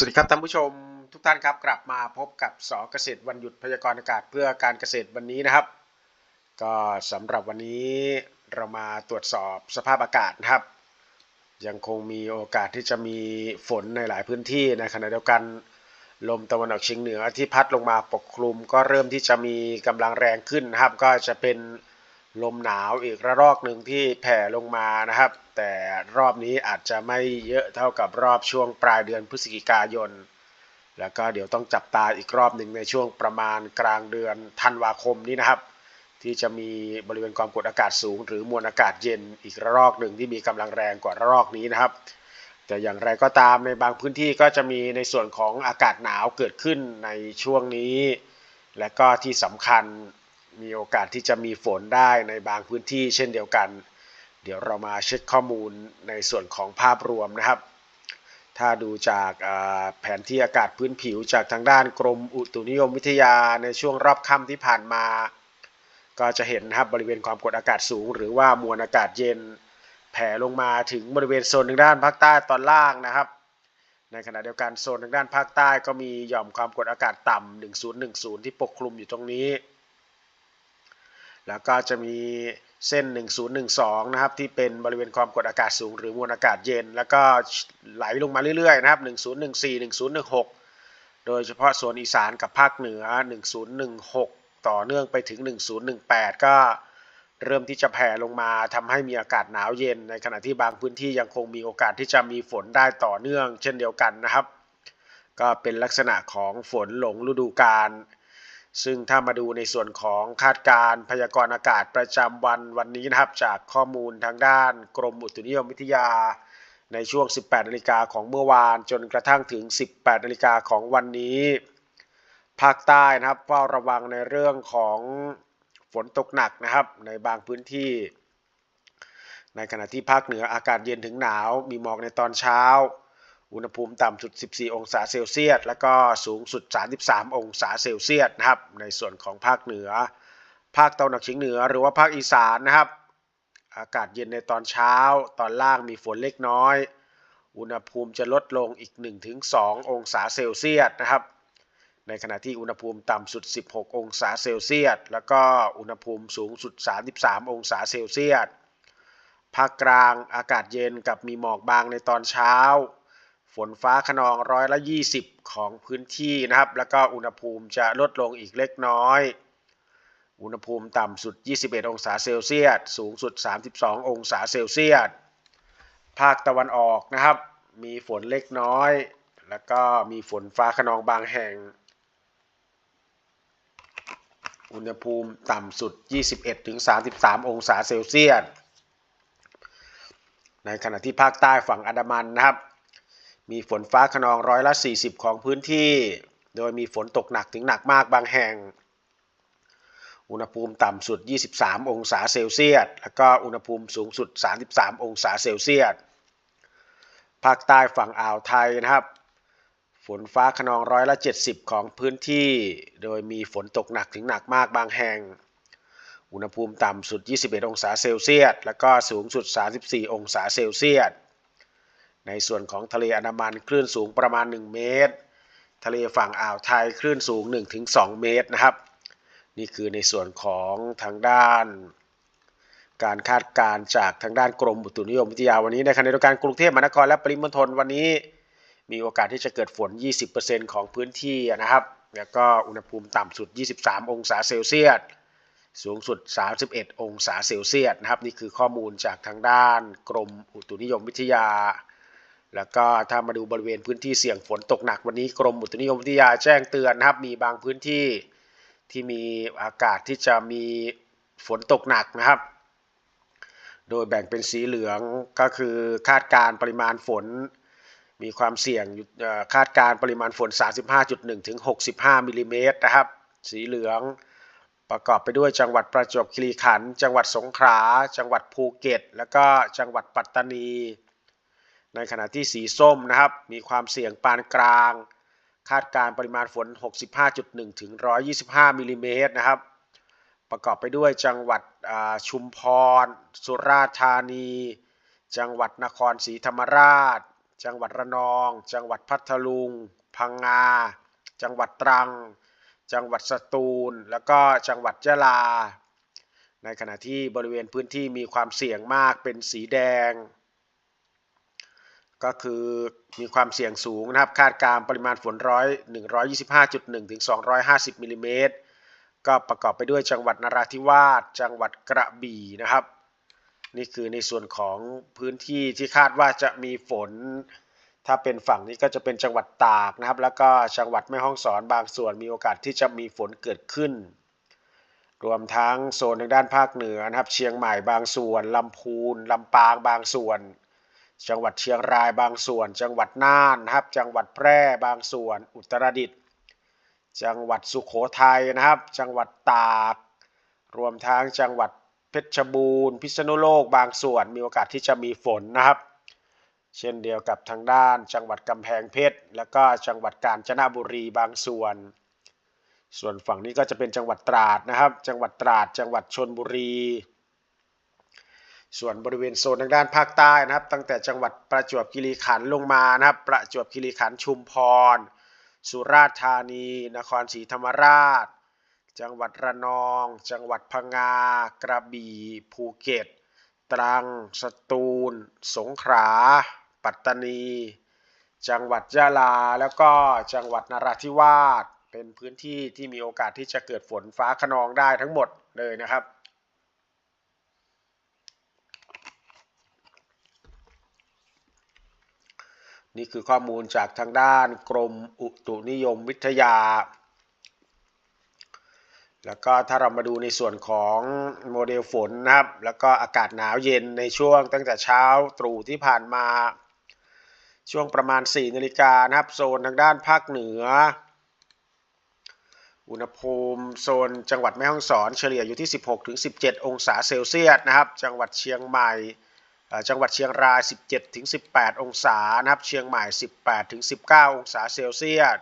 สวัสดีครับท่านผู้ชมทุกท่านครับกลับมาพบกับสเกษตรวันหยุดพยากรณ์อากาศเพื่อการเกษตรวันนี้นะครับ ก็สำหรับวันนี้เรามาตรวจสอบสภาพอากาศนะครับ ยังคงมีโอกาสที่จะมีฝนในหลายพื้นที่ในขณะเดียวกันลมตะวันออกเฉียงเหนือที่พัดลงมาปกคลุม ก็เริ่มที่จะมีกำลังแรงขึ้นนะครับ ก็จะเป็น ลมหนาวอีกระลอกหนึ่งที่แผ่ลงมานะครับ แต่รอบนี้อาจจะไม่เยอะเท่ากับรอบช่วงปลายเดือนพฤศจิกายน แล้วก็เดี๋ยวต้องจับตาอีกรอบหนึ่งในช่วงประมาณกลางเดือนธันวาคมนี้นะครับ ที่จะมีบริเวณความกดอากาศสูง หรือมวลอากาศเย็นอีกระลอกหนึ่งที่มีกำลังแรงกว่าระลอกนี้นะครับ แต่อย่างไรก็ตามในบางพื้นที่ก็จะมีในส่วนของอากาศหนาวเกิดขึ้นในช่วงนี้ และก็ที่สำคัญ มีโอกาสที่จะมีฝนได้ในบางพื้นที่เช่นเดียวกัน เดี๋ยวเรามาเช็คข้อมูลในส่วนของภาพรวมนะครับ ถ้าดูจากแผนที่อากาศพื้นผิวจากทางด้านกรมอุตุนิยมวิทยาในช่วงรอบค่ำที่ผ่านมา ก็จะเห็นนะครับบริเวณความกดอากาศสูง หรือว่ามวลอากาศเย็น แผ่ลงมาถึงบริเวณโซนทางด้านภาคใต้ตอนล่างนะครับในขณะเดียวกันโซนทางด้านภาคใต้ก็มีหย่อมความกดอากาศต่ำ 1010 ที่ปกคลุมอยู่ตรงนี้ แล้วก็จะมีเส้น 1012 นะครับ ที่เป็นบริเวณความกดอากาศสูง หรือมวลอากาศเย็น แล้วก็ไหลลงมาเรื่อยๆนะครับ 1014 1016 โดยเฉพาะโซนอีสานกับภาคเหนือ 1016 ต่อเนื่องไปถึง 1018 ก็เริ่มที่จะแผ่ลงมาทำให้มีอากาศหนาวเย็น ในขณะที่บางพื้นที่ยังคงมีโอกาสที่จะมีฝนได้ต่อเนื่อง เช่นเดียวกันนะครับ ก็เป็นลักษณะของฝนหลงฤดูกาล ซึ่งถ้ามาดูในส่วนของคาดการพยากรณ์อากาศประจำวันวันนี้นะครับจากข้อมูลทางด้านกรมอุตุนิยมวิทยา ในช่วง 18นาฬิกาของเมื่อวานจนกระทั่งถึง 18นาฬิกาของวันนี้ ภาคใต้นะครับเฝ้าระวังในเรื่องของฝนตกหนักนะครับในบางพื้นที่ ในขณะที่ภาคเหนืออากาศเย็นถึงหนาว มีหมอกในตอนเช้า อุณหภูมิต่ำสุด 14 องศาเซลเซียส แล้วก็สูงสุด 33 องศาเซลเซียสนะครับ ในส่วนของภาคเหนือ ภาคตะวันออกเฉียงเหนือ หรือว่าภาคอีสานนะครับ อากาศเย็นในตอนเช้า ตอนล่างมีฝนเล็กน้อย อุณหภูมิจะลดลงอีก 1-2 องศาเซลเซียสนะครับ ในขณะที่อุณหภูมิต่ำสุด 16 องศาเซลเซียส แล้วก็อุณหภูมิสูงสุด 33 องศาเซลเซียส ภาคกลางอากาศเย็นกับมีหมอกบางในตอนเช้า ฝนฟ้าขนองร้อยละ 20 ของพื้นที่นะครับ แล้วก็อุณหภูมิจะลดลงอีกเล็กน้อย อุณหภูมิต่ำสุด 21 องศาเซลเซียส สูงสุด 32 องศาเซลเซียส ภาคตะวันออกนะครับ มีฝนเล็กน้อย แล้วก็มีฝนฟ้าขนองบางแห่ง อุณหภูมิต่ำสุด 21-33 องศาเซลเซียส ในขณะที่ภาคใต้ฝั่งอันดามันนะครับ มีฝนฟ้าขนองร้อยละ 40 ของพื้นที่ โดยมีฝนตกหนักถึงหนักมากบางแห่ง อุณหภูมิต่ำสุด 23 องศาเซลเซียส แล้วก็อุณหภูมิสูงสุด 33 องศาเซลเซียส ภาคใต้ฝั่งอ่าวไทยนะครับ ฝนฟ้าขนองร้อยละ 70 ของพื้นที่ โดยมีฝนตกหนักถึงหนักมากบางแห่ง อุณหภูมิต่ำสุด 21 องศาเซลเซียส แล้วก็สูงสุด 34 องศาเซลเซียส ในส่วนของทะเลอันดามันคลื่นสูงประมาณ 1 เมตร ทะเลฝั่งอ่าวไทยคลื่นสูง 1-2 เมตรนะครับ นี่คือในส่วนของทางด้าน การคาดการณ์จากทางด้านกรมอุตุนิยมวิทยาวันนี้ในขณะเดียวกันกรุงเทพมหานครและปริมณฑลวันนี้ มีโอกาสที่จะเกิดฝน 20%ของพื้นที่นะครับ แล้วก็อุณหภูมิต่ำสุด 23 องศาเซลเซียสสูงสุด 31 องศาเซลเซียสนะครับ นี่คือข้อมูลจากทางด้านกรมอุตุนิยมวิทยา แล้วก็ถ้ามาดูบริเวณพื้นที่เสี่ยงฝนตกหนักวันนี้กรมอุตุนิยมวิทยาแจ้งเตือนนะครับ มีบางพื้นที่ที่มีอากาศที่จะมีฝนตกหนักนะครับ โดยแบ่งเป็นสีเหลืองก็คือคาดการปริมาณฝน มีความเสี่ยงคาดการปริมาณฝน 35.1 ถึง 65มิลิเมตรนะครับ สีเหลืองประกอบไปด้วยจังหวัดประจวบคีรีขันธ์จังหวัดสงขลาจังหวัดภูเก็ต แล้วก็จังหวัดปัตตานี ในขณะที่สีส้มนะครับมีความเสี่ยงปานกลาง คาดการปริมาณฝน 65.1 ถึง 125 มิลิเมตรนะครับ ประกอบไปด้วยจังหวัดชุมพร สุราษฎร์ธานี จังหวัดนครศรีธรรมราช จังหวัดระนอง จังหวัดพัทลุง พังงา จังหวัดตรัง จังหวัดสตูล แล้วก็จังหวัดยะลา ในขณะที่บริเวณพื้นที่มีความเสี่ยงมากเป็นสีแดง ก็คือมีความเสี่ยงสูงนะครับคาดการปริมาณฝนร้อย125.1 ถึง 250มิลลิเมตรก็ประกอบไปด้วยจังหวัดนราธิวาสจังหวัดกระบี่นะครับ นี่คือในส่วนของพื้นที่ที่คาดว่าจะมีฝน ถ้าเป็นฝั่งนี้ก็จะเป็นจังหวัดตากนะครับ แล้วก็จังหวัดแม่ฮ่องสอนบางส่วนมีโอกาสที่จะมีฝนเกิดขึ้น รวมทั้งโซนทางด้านภาคเหนือนะครับ เชียงใหม่บางส่วนลำพูนลำปางบางส่วน จังหวัดเชียงรายบางส่วน จังหวัดน่านนะครับ จังหวัดแพร่บางส่วน อุตรดิตถ์จังหวัดสุขโขทัยนะครับ จังหวัดตาก รวมทั้งจังหวัดเพชรบูรณ์ พิษณุโลกบางส่วน มีโอกาสที่จะมีฝนนะครับ เช่นเดียวกับทางด้าน จังหวัดกำแพงเพชร แล้วก็จังหวัดกาญจนบุรีบางส่วน ส่วนฝั่งนี้ก็จะเป็นจังหวัดตราดนะครับ จังหวัดตราด จังหวัดชนบุรี ส่วนบริเวณโซนทางด้านภาคใต้นะครับ ตั้งแต่จังหวัดประจวบคีรีขันธ์ลงมานะครับ ประจวบคีรีขันธ์ชุมพร สุราษฎร์ธานี นครศรีธรรมราช จังหวัดระนอง จังหวัดพังงา กระบี่ภูเก็ต ตรัง สตูล สงขลาปัตตานี จังหวัดยะลา แล้วก็จังหวัดนราธิวาสเป็นพื้นที่ที่มีโอกาสที่จะเกิดฝนฟ้าขนองได้ทั้งหมดเลยนะครับ นี่คือข้อมูลจากทางด้านกรมอุตุนิยมวิทยา แล้วก็ถ้าเรามาดูในส่วนของโมเดลฝนนะครับ แล้วก็อากาศหนาวเย็นในช่วงตั้งแต่เช้าตรู่ที่ผ่านมา ช่วงประมาณ 4นาฬิกานะครับ โซนทางด้านภาคเหนือ อุณหภูมิโซนจังหวัดแม่ฮ่องสอนเฉลี่ยอยู่ที่ 16-17 องศาเซลเซียสนะครับ จังหวัดเชียงใหม่ จังหวัดเชียงราย 17-18 องศานะครับเชียงใหม่ 18-19 องศาเซลเซียส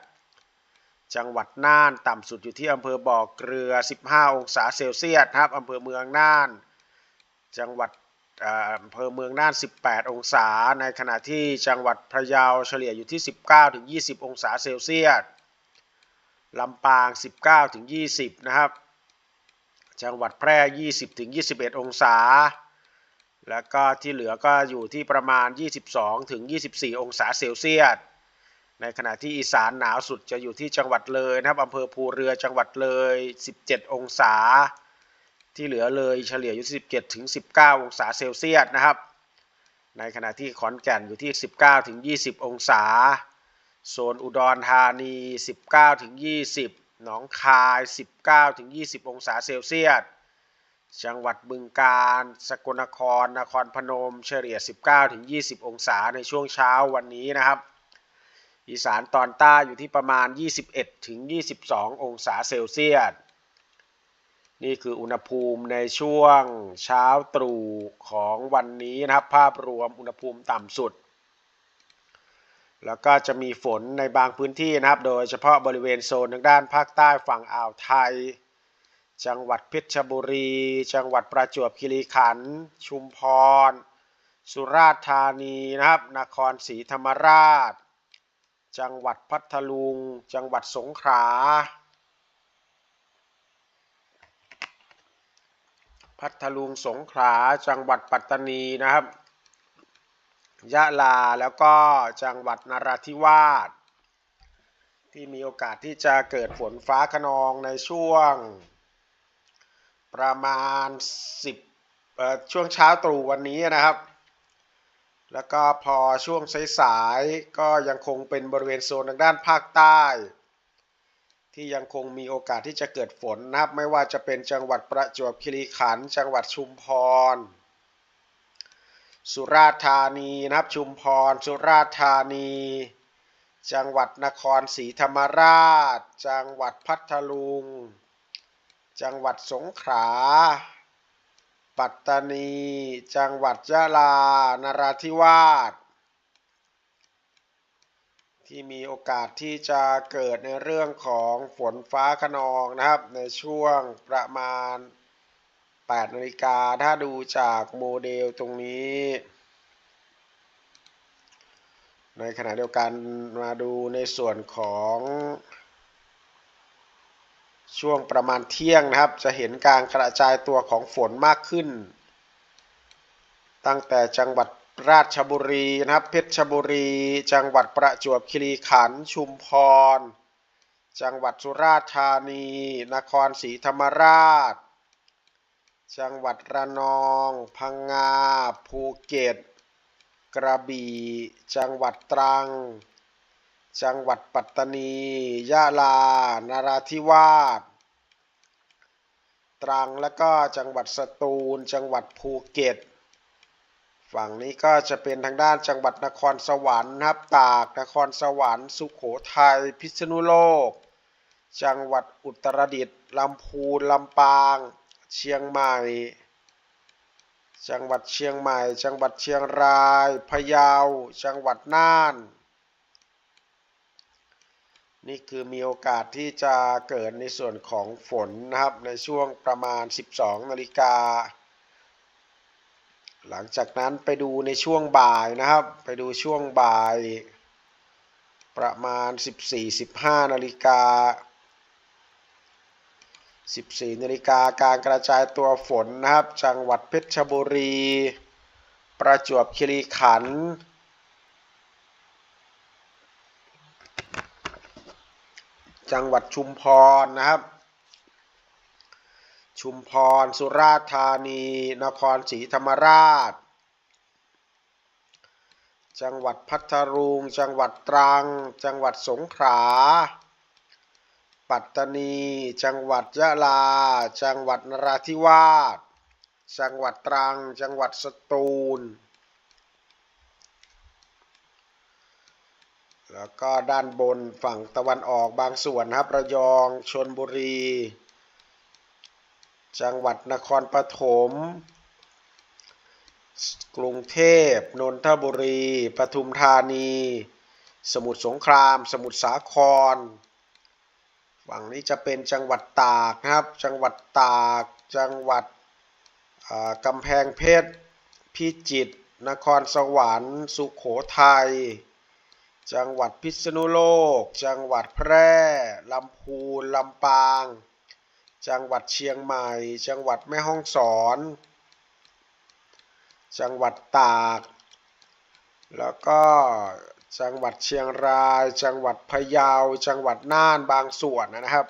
จังหวัดน่านต่ำสุดอยู่ที่อำเภอบ่อเกลือ 15 องศาเซลเซียสครับอำเภอเมืองน่าน จังหวัดอำเภอเมืองน่าน 18 องศา ในขณะที่จังหวัดพะเยาเฉลี่ยอยู่ที่ 19ถึง20 องศาเซลเซียสลำปาง 19ถึง20 นะครับ จังหวัดแพร่ 20ถึง21 องศา แล้วก็ที่เหลือก็อยู่ที่ประมาณ 22 ถึง 24 องศาเซลเซียส ในขณะที่อีสานหนาวสุดจะอยู่ที่จังหวัดเลยนะครับอำเภอภูเรือจังหวัดเลย 17 องศา ที่เหลือเลยเฉลี่ยอยู่ที่17 ถึง 19 องศาเซลเซียสนะครับ ในขณะที่ขอนแก่นอยู่ที่ 19 ถึง 20 องศา โซนอุดรธานี 19 ถึง 20 หนองคาย 19 ถึง 20 องศาเซลเซียส จังหวัดบึงกาฬ สกลนคร นครพนม เฉลี่ย 19-20 องศาในช่วงเช้าวันนี้นะครับ อีสานตอนใต้อยู่ที่ประมาณ 21-22 องศาเซลเซียส นี่คืออุณหภูมิในช่วงเช้าตรู่ของวันนี้นะครับ ภาพรวมอุณหภูมิต่ำสุด แล้วก็จะมีฝนในบางพื้นที่นะครับ โดยเฉพาะบริเวณโซนทางด้านภาคใต้ฝั่งอ่าวไทย จังหวัดเพชรบุรี จังหวัดประจวบคีรีขันธ์ชุมพร สุราษฎร์ธานีนะครับ นครศรีธรรมราช จังหวัดพัทลุง จังหวัดสงขลา พัทลุงสงขลา จังหวัดปัตตานีนะครับ ยะลา แล้วก็จังหวัดนราธิวาส ที่มีโอกาสที่จะเกิดฝนฟ้าขนองในช่วง ประมาณ 10ช่วงเช้าตรู่วันนี้นะครับ แล้วก็พอช่วงสายๆก็ยังคงเป็นบริเวณโซนทางด้านภาคใต้ ที่ยังคงมีโอกาสที่จะเกิดฝนนะครับ ไม่ว่าจะเป็นจังหวัดประจวบคีรีขันธ์จังหวัดชุมพร สุราษฎร์ธานีนะครับชุมพร สุราษฎร์ธานีจังหวัดนครศรีธรรมราช จังหวัดพัทลุง จังหวัดสงขลา ปัตตานี จังหวัดยะลา นราธิวาส ที่มีโอกาสที่จะเกิดในเรื่องของฝนฟ้าขนองนะครับ ในช่วงประมาณ 8นาฬิกา ถ้าดูจากโมเดลตรงนี้ในขณะเดียวกันมาดูในส่วนของ ช่วงประมาณเที่ยงนะครับ จะเห็นการกระจายตัวของฝนมากขึ้น ตั้งแต่จังหวัดราชบุรีนะครับ เพชรบุรี จังหวัดประจวบคีรีขันธ์ชุมพร จังหวัดสุราษฎร์ธานี นครศรีธรรมราช จังหวัดระนอง พังงา ภูเก็ต กระบี่ จังหวัดตรัง จังหวัดปัตตานี ยะลานราธิวาส ตรัง และก็จังหวัดสตูล จังหวัดภูเก็ต ฝั่งนี้ก็จะเป็นทางด้านจังหวัดนครสวรรค์นะครับ ตาก นครสวรรค์ สุขโขทัย พิษณุโลก จังหวัดอุตรดิตถ์ ลำพูน ลำปาง เชียงใหม่ จังหวัดเชียงใหม่ จังหวัดเชียงราย พะเยา จังหวัดน่าน นี่คือมีโอกาสที่จะเกิดในส่วนของฝนนะครับในช่วงประมาณ 12 นาฬิกา หลังจากนั้นไปดูในช่วงบ่ายนะครับ ไปดูช่วงบ่าย ประมาณ 14-15 นาฬิกา 14 นาฬิกาการกระจายตัวฝนนะครับ จังหวัดเพชรบุรี ประจวบคีรีขันธ์ จังหวัดชุมพรนะครับ ชุมพร สุราษฎร์ธานี นครศรีธรรมราช จังหวัดพัทลุง จังหวัดตรัง จังหวัดสงขลา ปัตตานี จังหวัดยะลา จังหวัดนราธิวาส จังหวัดตรัง จังหวัดสตูล แล้วก็ด้านบนฝั่งตะวันออกบางส่วนนะครับระยองชนบุรี จังหวัดนครปฐมกรุงเทพนนทบุรีปทุมธานี สมุทรสงคราม สมุทรสาคร ฝั่งนี้จะเป็นจังหวัดตากนะครับ จังหวัดตากจังหวัดกำแพงเพชรพิจิตรนครสวรรค์ สุขโขทัย จังหวัดพิษณุโลก จังหวัดแพร่ลำพูนลำปาง จังหวัดเชียงใหม่ จังหวัดแม่ฮ่องสอน จังหวัดตาก แล้วก็จังหวัดเชียงราย จังหวัดพะเยา จังหวัดน่านบางส่วนนะครับ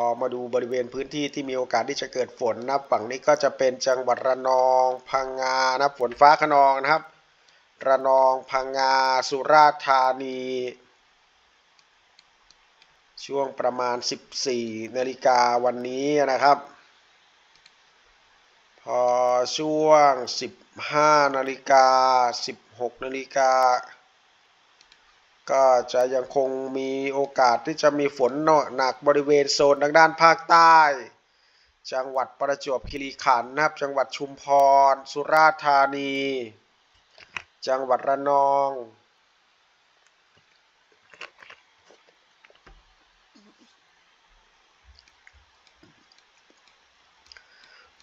พอมาดูบริเวณพื้นที่ที่มีโอกาสที่จะเกิดฝนนะฝั่งนี้ก็จะเป็นจังหวัดระนอง พังงานะฝนฟ้าขนองนะครับ ระนองพังงา สุราษฎร์ธานี ช่วงประมาณ 14นาฬิกาวันนี้นะครับ พอช่วง 15นาฬิกา16นาฬิกา ก็จะยังคงมีโอกาสที่จะมีฝนหนักบริเวณโซนทางด้านภาคใต้ จังหวัดประจวบคีรีขันธ์นะครับ จังหวัดชุมพร สุราษฎร์ธานี จังหวัดระนอง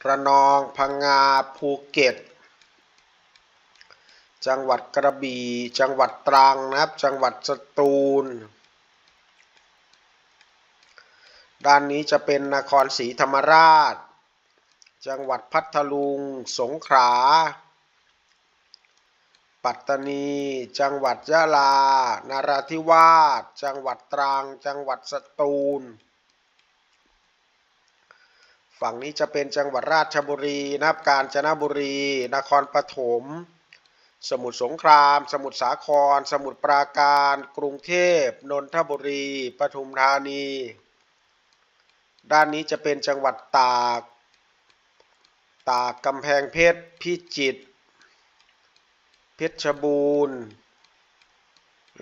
ระนอง พังงา ภูเก็ต จังหวัดกระบี่ จังหวัดตรังนะครับ จังหวัดสตูล ด้านนี้จะเป็นนครศรีธรรมราช จังหวัดพัทลุง สงขลา ปัตตานี จังหวัดยะลา นาราธิวาส จังหวัดตรัง จังหวัดสตูล ฝั่งนี้จะเป็นจังหวัดราชบุรีนะครับกาญจนบุรี นครปฐม สมุทรสงคราม สมุทรสาคร สมุทรปราการ กรุงเทพ นนทบุรี ปทุมธานี ด้านนี้จะเป็นจังหวัดตาก ตากกำแพงเพชร พิจิตร เพชรบูรณ์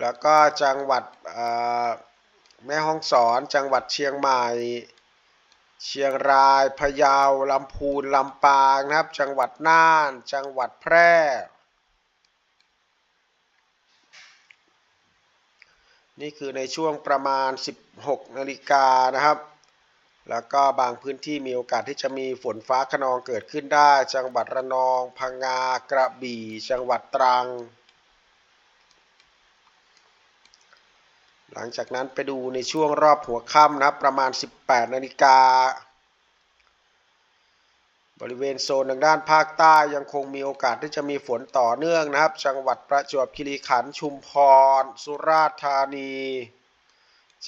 แล้วก็จังหวัดแม่ฮ่องสอน จังหวัดเชียงใหม่ เชียงราย พะเยา ลำพูน ลำปางนะครับ จังหวัดน่าน จังหวัดแพร่ นี่คือในช่วงประมาณ 16นาฬิกานะครับ แล้วก็บางพื้นที่มีโอกาสที่จะมีฝนฟ้าขนองเกิดขึ้นได้ จังหวัดระนอง พังงา กระบี่ จังหวัดตรัง หลังจากนั้นไปดูในช่วงรอบหัวค่ำนะครับ ประมาณ 18นาฬิกา บริเวณโซนทางด้านภาคใต้ยังคงมีโอกาสที่จะมีฝนต่อเนื่องนะครับ จังหวัดประจวบคีรีขันธ์ชุมพร สุราษฎร์ธานี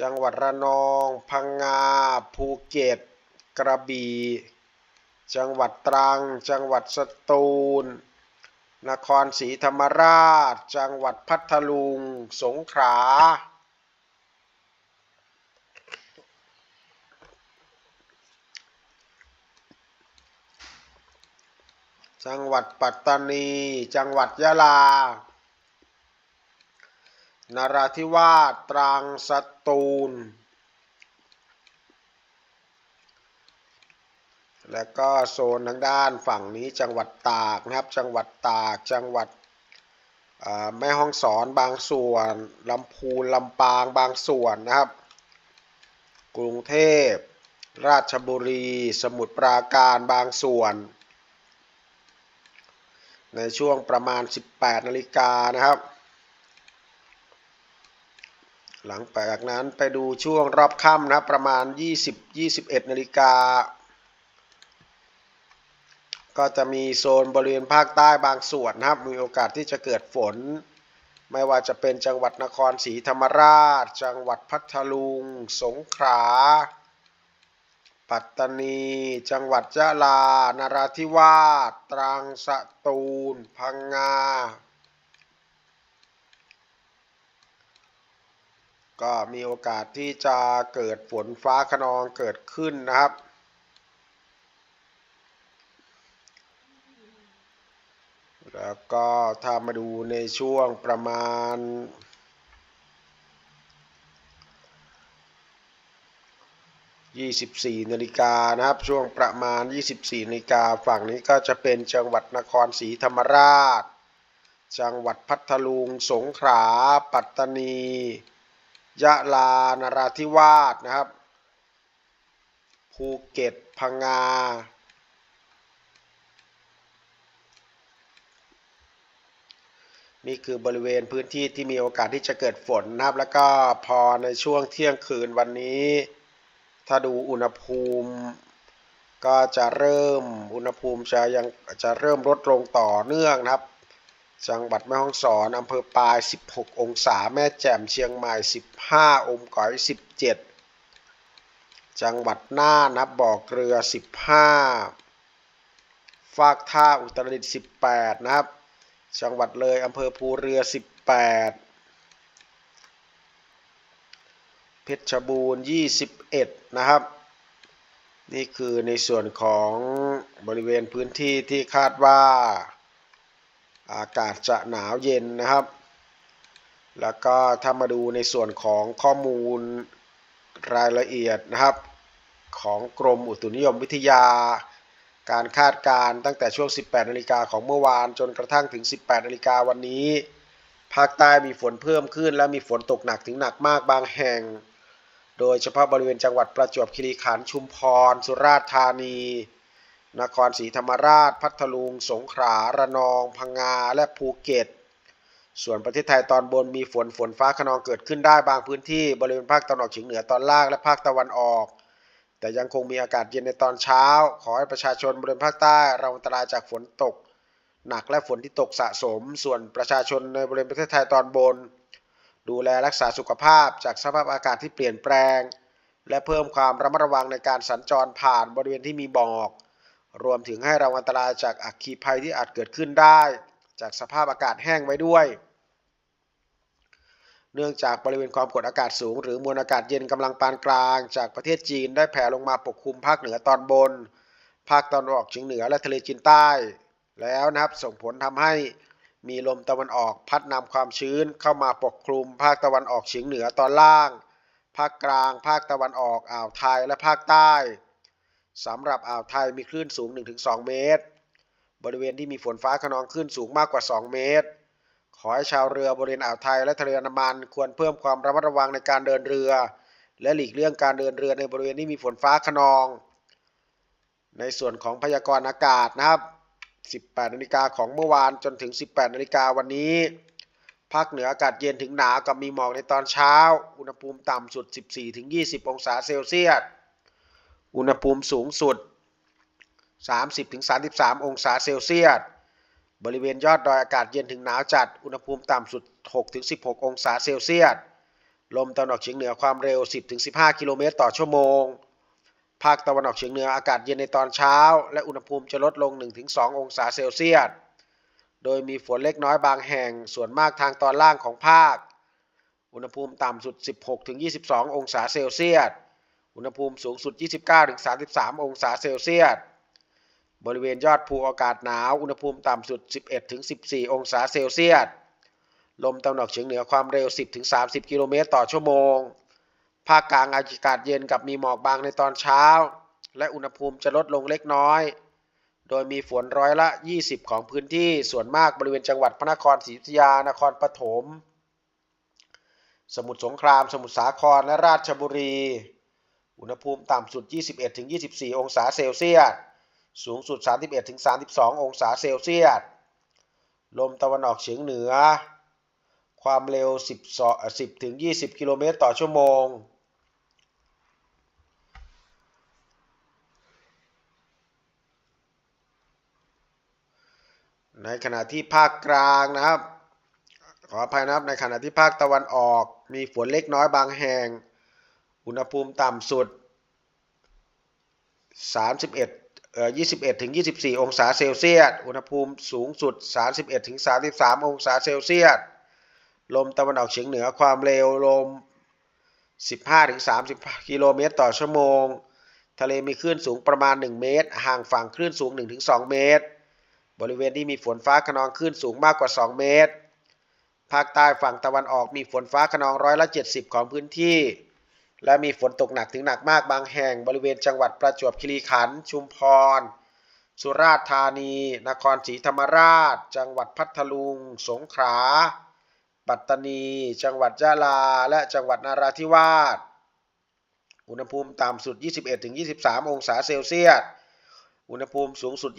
จังหวัดระนอง พังงา ภูเก็ต กระบี่ จังหวัดตรัง จังหวัดสตูล นครศรีธรรมราช จังหวัดพัทลุง สงขลา จังหวัดปัตตานี จังหวัดยะลา นราธิวาส ตรัง สตูล และก็โซนทางด้านฝั่งนี้จังหวัดตากนะครับ จังหวัดตาก จังหวัดแม่ฮ่องสอนบางส่วน ลำพูน ลำปางบางส่วนนะครับ กรุงเทพ ราชบุรี สมุทรปราการบางส่วน ในช่วงประมาณ 18นาฬิกานะครับ หลังจากนั้นไปดูช่วงรอบค่ำนะประมาณ 20-21นาฬิกาก็จะมีโซนบริเวณภาคใต้บางส่วนนะครับ มีโอกาสที่จะเกิดฝน ไม่ว่าจะเป็นจังหวัดนครศรีธรรมราช จังหวัดพัทลุง สงขลา ปัตตานี จังหวัดยะลา นราธิวาส ตรัง สตูล พังงา ก็มีโอกาสที่จะเกิดฝนฟ้าขนองเกิดขึ้นนะครับ แล้วก็ถ้ามาดูในช่วงประมาณ 24นาฬิกานะครับ ช่วงประมาณ 24นาฬิกาฝั่งนี้ก็จะเป็นจังหวัดนครศรีธรรมราช จังหวัดพัทลุง สงขลา ปัตตานี ยะลา นราธิวาสนะครับ ภูเก็ต พังงา นี่คือบริเวณพื้นที่ที่มีโอกาสที่จะเกิดฝนนะครับ แล้วก็พอในช่วงเที่ยงคืนวันนี้ ถ้าดูอุณหภูมิก็จะเริ่มอุณหภูมิจะยังจะเริ่มลดลงต่อเนื่องนะครับ จังหวัดแม่ฮ่องสอนอำเภอปาย 16 องศา แม่แจ่มเชียงใหม่ 15 อมก๋อย 17 จังหวัดน่านนะบบ่อเกลือ 15 ฟากท่าอุตรดิตถ์18 นะครับ จังหวัดเลยอำเภอภูเรือ 18 เพชรบูรณ์ 21 นะครับ นี่คือในส่วนของบริเวณพื้นที่ที่คาดว่าอากาศจะหนาวเย็นนะครับ แล้วก็ถ้ามาดูในส่วนของข้อมูลรายละเอียดนะครับ ของกรมอุตุนิยมวิทยา การคาดการณ์ตั้งแต่ช่วง 18 นาฬิกาของเมื่อวานจนกระทั่งถึง 18 นาฬิกาวันนี้ ภาคใต้มีฝนเพิ่มขึ้นและมีฝนตกหนักถึงหนักมากบางแห่ง โดยเฉพาะบริเวณจังหวัดประจวบคีรีขันธ์ชุมพร สุราษฎร์ธานี นครศรีธรรมราช พัทลุง สงขลา ระนอง พังงา และภูเก็ต ส่วนประเทศไทยตอนบนมีฝนฝนฟ้าขนองเกิดขึ้นได้บางพื้นที่บริเวณภาคตะวันออกเฉียงเหนือตอนล่างและภาคตะวันออก แต่ยังคงมีอากาศเย็นในตอนเช้า ขอให้ประชาชนบริเวณภาคใต้ระวังอันตรายจากฝนตก หนักและฝนที่ตกสะสม ส่วนประชาชนในบริเวณประเทศไทยตอนบน ดูแลรักษาสุขภาพจากสภาพอากาศที่เปลี่ยนแปลง และเพิ่มความระมัดระวังในการสัญจรผ่านบริเวณที่มีหมอก รวมถึงให้ระวังอันตรายจากอัคคีภัยที่อาจเกิดขึ้นได้ จากสภาพอากาศแห้งไว้ด้วย เนื่องจากบริเวณความกดอากาศสูง หรือมวลอากาศเย็นกำลังปานกลาง จากประเทศจีนได้แผ่ลงมาปกคลุมภาคเหนือตอนบน ภาคตอนออกเฉียงเหนือและทะเลจีนใต้ แล้วนะครับส่งผลทำให้ มีลมตะวันออกพัดนำความชื้นเข้ามาปกคลุม ภาคตะวันออกเฉียงเหนือตอนล่าง ภาคกลาง ภาคตะวันออกอ่าวไทยและภาคใต้สำหรับอ่าวไทยมีคลื่นสูง 1-2 เมตร บริเวณที่มีฝนฟ้าขนองคลื่นสูงมากกว่า 2 เมตร ขอให้ชาวเรือบริเวณอ่าวไทยและทะเลอันดามันควรเพิ่มความระมัดระวังในการเดินเรือ และหลีกเลี่ยงการเดินเรือในบริเวณที่มีฝนฟ้าขนอง ในส่วนของพยากรณ์อากาศนะครับ 18นาฬิกาของเมื่อวานจนถึง 18นาฬิกาวันนี้ ภาคเหนืออากาศเย็นถึงหนาวกับมีหมอกในตอนเช้า อุณหภูมิต่ำสุด 14-20 องศาเซลเซียส อุณหภูมิสูงสุด 30-33 องศาเซลเซียส บริเวณยอดดอยอากาศเย็นถึงหนาวจัด อุณหภูมิต่ำสุด 6-16 องศาเซลเซียส ลมตะวันออกเฉียงเหนือความเร็ว 10-15 กิโลเมตรต่อชั่วโมง ภาคตะวันออกเฉียงเหนืออากาศเย็นในตอนเช้า และอุณหภูมิจะลดลง 1-2 องศาเซลเซียส โดยมีฝนเล็กน้อยบางแห่ง ส่วนมากทางตอนล่างของภาค อุณหภูมิต่ำสุด 16-22 องศาเซลเซียส อุณหภูมิสูงสุด 29-33 องศาเซลเซียส บริเวณยอดภูอากาศหนาว อุณหภูมิต่ำสุด 11-14 องศาเซลเซียส ลมตะวันออกเฉียงเหนือความเร็ว 10-30 กิโลเมตรต่อชั่วโมง ภาคกลางอากาศเย็นกับมีหมอกบางในตอนเช้า และอุณหภูมิจะลดลงเล็กน้อย โดยมีฝนร้อยละ 20 ของพื้นที่ส่วนมากบริเวณจังหวัดพระนครศรีอยุธยานครปฐม สมุทรสงคราม สมุทรสาครและราชบุรี อุณหภูมิต่ำสุด 21-24 องศาเซลเซียส สูงสุด 31-32 องศาเซลเซียส ลมตะวันออกเฉียงเหนือความเร็ว 10-20 กิโลเมตรต่อชั่วโมง ในขณะที่ภาคกลางนะครับ ขออภัยนะครับในขณะที่ภาคตะวันออก มีฝนเล็กน้อยบางแห่ง อุณหภูมิต่ำสุด 31เอ่อ21ถึง24 องศาเซลเซียส อุณหภูมิสูงสุด 31ถึง33 องศาเซลเซียส ลมตะวันออกเฉียงเหนือความเร็วลม 15ถึง30 กิโลเมตรต่อชั่วโมง ทะเลมีคลื่นสูงประมาณ 1 เมตร ห่างฝั่งคลื่นสูง1ถึง2เมตร บริเวณที่มีฝนฟ้าขนองคลื่นสูงมากกว่า 2 เมตร ภาคใต้ฝั่งตะวันออกมีฝนฟ้าขนองร้อยละ70 ของพื้นที่ และมีฝนตกหนักถึงหนักมากบางแห่ง บริเวณจังหวัดประจวบคีรีขันธ์ ชุมพร สุราษฎร์ธานี นครศรีธรรมราช จังหวัดพัทลุง สงขลา ปัตตานี จังหวัดยะลา และจังหวัดนาราธิวาส อุณหภูมิต่ำสุด 21-23 องศาเซลเซียส อุณหภูมิสูงสุด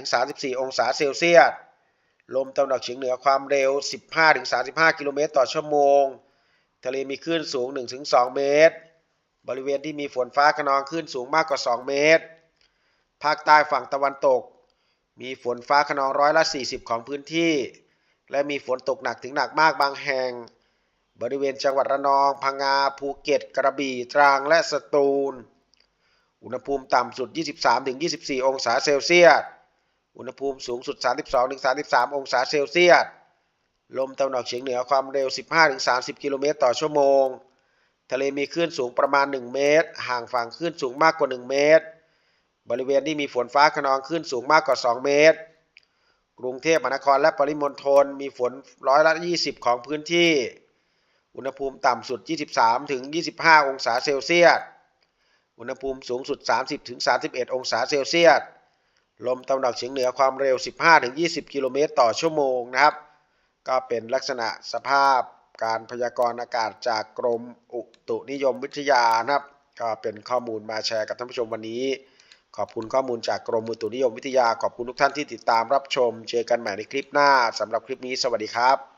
28-34 องศาเซลเซียส ลมตะวันออกเฉียงเหนือความเร็ว 15-35 กิโลเมตรต่อชั่วโมง ทะเลมีคลื่นสูง 1-2 เมตร บริเวณที่มีฝนฟ้าขนองคลื่นสูงมากกว่า 2 เมตร ภาคใต้ฝั่งตะวันตก มีฝนฟ้าขนองร้อยละ 40 ของพื้นที่ และมีฝนตกหนักถึงหนักมากบางแห่ง บริเวณจังหวัดระนอง พังงา ภูเก็ต กระบี่ ตรัง และสตูล อุณหภูมิต่ำสุด 23-24 องศาเซลเซียส อุณหภูมิสูงสุด 32-33 องศาเซลเซียส ลมตะวันออกเฉียงเหนือความเร็ว 15-30 กิโลเมตรต่อชั่วโมง ทะเลมีคลื่นสูงประมาณ 1 เมตร ห่างฝั่งคลื่นสูงมากกว่า 1 เมตร บริเวณที่มีฝนฟ้าขนองคลื่นสูงมากกว่า 2 เมตร กรุงเทพมหานครและปริมณฑลมีฝนร้อยละ 20 ของพื้นที่ อุณหภูมิต่ำสุด 23-25 องศาเซลเซียส อุณหภูมิสูงสุด 30-31 องศาเซลเซียส ลมตะวันออกเฉียงเหนือความเร็ว 15-20 กิโลเมตรต่อชั่วโมงนะครับ ก็เป็นลักษณะสภาพการพยากรณ์อากาศจากกรมอุตุนิยมวิทยานะครับ ก็เป็นข้อมูลมาแชร์กับท่านผู้ชมวันนี้ ขอบคุณข้อมูลจากกรมอุตุนิยมวิทยา ขอบคุณทุกท่านที่ติดตามรับชม เจอกันใหม่ในคลิปหน้าสำหรับคลิปนี้ สวัสดีครับ